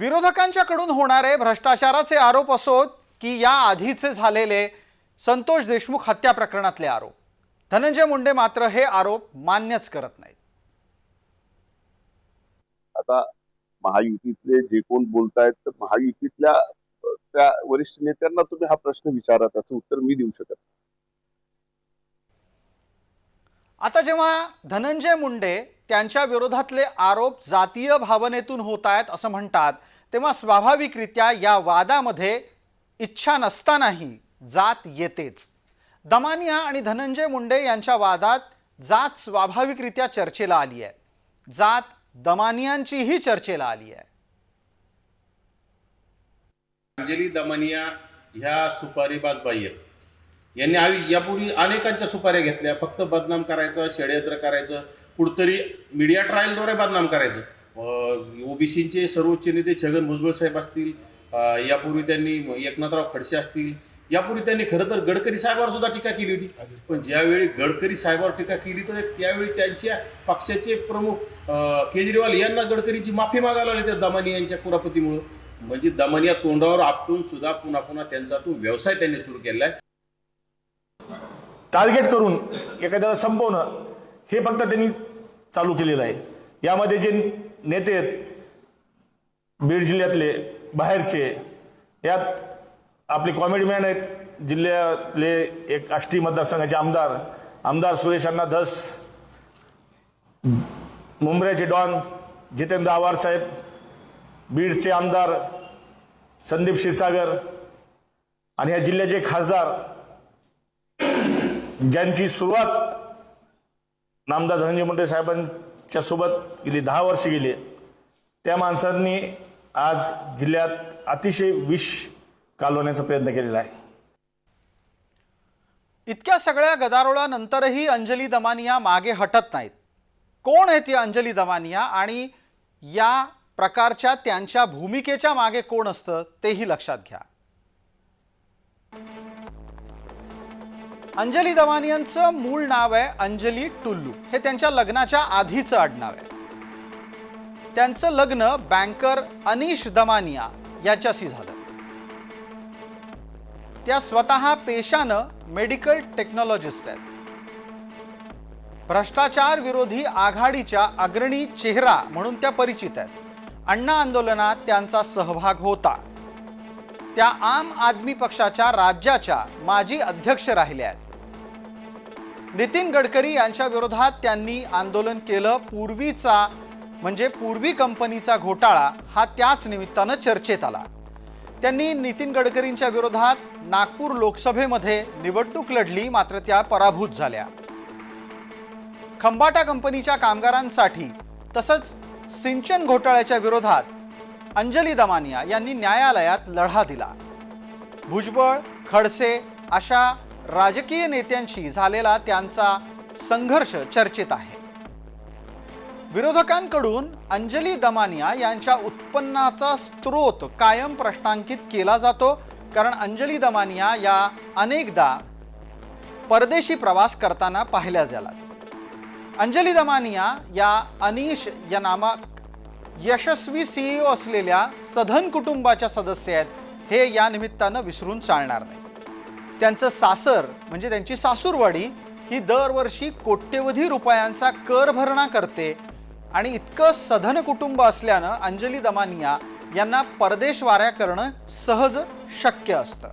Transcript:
विरोधकांच्याकडून होणारे भ्रष्टाचाराचे आरोप असोत की या आधीचे झालेले संतोष देशमुख हत्या प्रकरणातले आरोप धनंजय मुंडे मात्र हे आरोप मान्यच करत नाहीत आता महायुतीतले जे कोण बोलतायत तर महायुतीतल्या त्या वरिष्ठ नेत्यांना तुम्ही हा प्रश्न विचारा त्याचं उत्तर मी देऊ शकत. आता जेव्हा धनंजय मुंडे त्यांच्या विरोधातले आरोप जातीय भावनेतून होत आहेत असं म्हणतात तेव्हा स्वाभाविकरित्या या वादामध्ये इच्छा नसतानाही जात येतेच. दमानिया आणि धनंजय मुंडे यांच्या वादात जात स्वाभाविकरित्या चर्चेला आली आहे. जात दमानियांचीही चर्चेला आली आहे. अंजली दमनिया ह्या सुपारीबाज बाई आहेत. यांनी आवी यापूर्वी अनेकांच्या सुपाऱ्या घेतल्या. फक्त बदनाम करायचं षडयंत्र करायचं कुठतरी मीडिया ट्रायलद्वारे बदनाम करायचं. ओबीसीचे सर्वोच्च नेते छगन भुजबळ साहेब असतील यापूर्वी त्यांनी एकनाथराव खडसे असतील. यापूर्वी त्यांनी खरं तर गडकरी साहेबावर सुद्धा टीका केली होती. पण ज्यावेळी गडकरी साहेबावर टीका केली तर त्यावेळी त्यांच्या पक्षाचे प्रमुख केजरीवाल यांना गडकरीची माफी मागायला आली त्या दमानी यांच्या कुरापतीमुळं. म्हणजे दमानिया तोंडावर आपटून सुद्धा पुन्हा पुन्हा त्यांचा तो व्यवसाय त्यांनी सुरू केला आहे. टार्गेट करून एखाद्याला संपवणं हे फक्त त्यांनी चालू केलेलं आहे. यामध्ये जे नेते आहेत बीड जिल्ह्यातले बाहेरचे यात आपले कॉमेडी मॅन आहेत. जिल्ह्यातले एक आष्टी मतदारसंघाचे आमदार आमदार सुरेश अण्णा धस मुंबऱ्याचे डॉन जितेंद्र आवार साहेब बीडचे आमदार संदीप क्षीरसागर आणि या जिल्ह्याचे खासदार ज्यांची सुरुवात नामदार धनंजय मुंडे च्या सोबत गेली दहा वर्ष गेली. त्या माणसांनी आज जिल्ह्यात अतिशय विष कालवण्याचा प्रयत्न केलेला आहे. इतक्या सगळ्या गदारोळानंतरही अंजली दमानिया मागे हटत नाहीत. कोण आहे ती अंजली दमानिया आणि या प्रकारच्या त्यांच्या भूमिकेच्या मागे कोण असतं तेही लक्षात घ्या. अंजली दमानियांचं मूळ नाव आहे अंजली टुल्लू. हे त्यांच्या लग्नाच्या आधीचं आडनाव आहे. त्यांचं लग्न बँकर अनिश दमानिया याच्याशी झालं. त्या स्वतः पेशानं मेडिकल टेक्नॉलॉजिस्ट आहेत. भ्रष्टाचार विरोधी आघाडीच्या अग्रणी चेहरा म्हणून त्या परिचित आहेत. अण्णा आंदोलनात त्यांचा सहभाग होता. त्या आम आदमी पक्षाच्या राज्याच्या माजी अध्यक्ष राहिल्या आहेत. नितीन गडकरी यांच्या विरोधात त्यांनी आंदोलन केलं. पूर्वीचा म्हणजे पूर्वी कंपनीचा घोटाळा हा त्याच निमित्तानं चर्चेत आला. त्यांनी नितीन गडकरींच्या विरोधात नागपूर लोकसभेमध्ये निवडणूक लढली मात्र त्या पराभूत झाल्या. खंबाटा कंपनीच्या कामगारांसाठी तसंच सिंचन घोटाळ्याच्या विरोधात अंजली दमानिया यांनी न्यायालयात लढा दिला. भुजबळ खडसे अशा राजकीय नेत्यांशी झालेला त्यांचा संघर्ष चर्चेत आहे. विरोधकांकडून अंजली दमानिया यांच्या उत्पन्नाचा स्रोत कायम प्रश्नांकित केला जातो कारण अंजली दमानिया या अनेकदा परदेशी प्रवास करताना पाहिल्या जातात. अंजली दमानिया या अनिश या नामक यशस्वी सीईओ असलेल्या सधन कुटुंबाच्या सदस्य आहेत हे या निमित्तानं विसरून चालणार नाही. त्यांचं सासर म्हणजे त्यांची सासूरवाडी ही दरवर्षी कोट्यवधी रुपयांचा कर भरणा करते आणि इतकं सधन कुटुंब असल्यानं अंजली दमानिया यांना परदेश वाऱ्या करणं सहज शक्य असतं.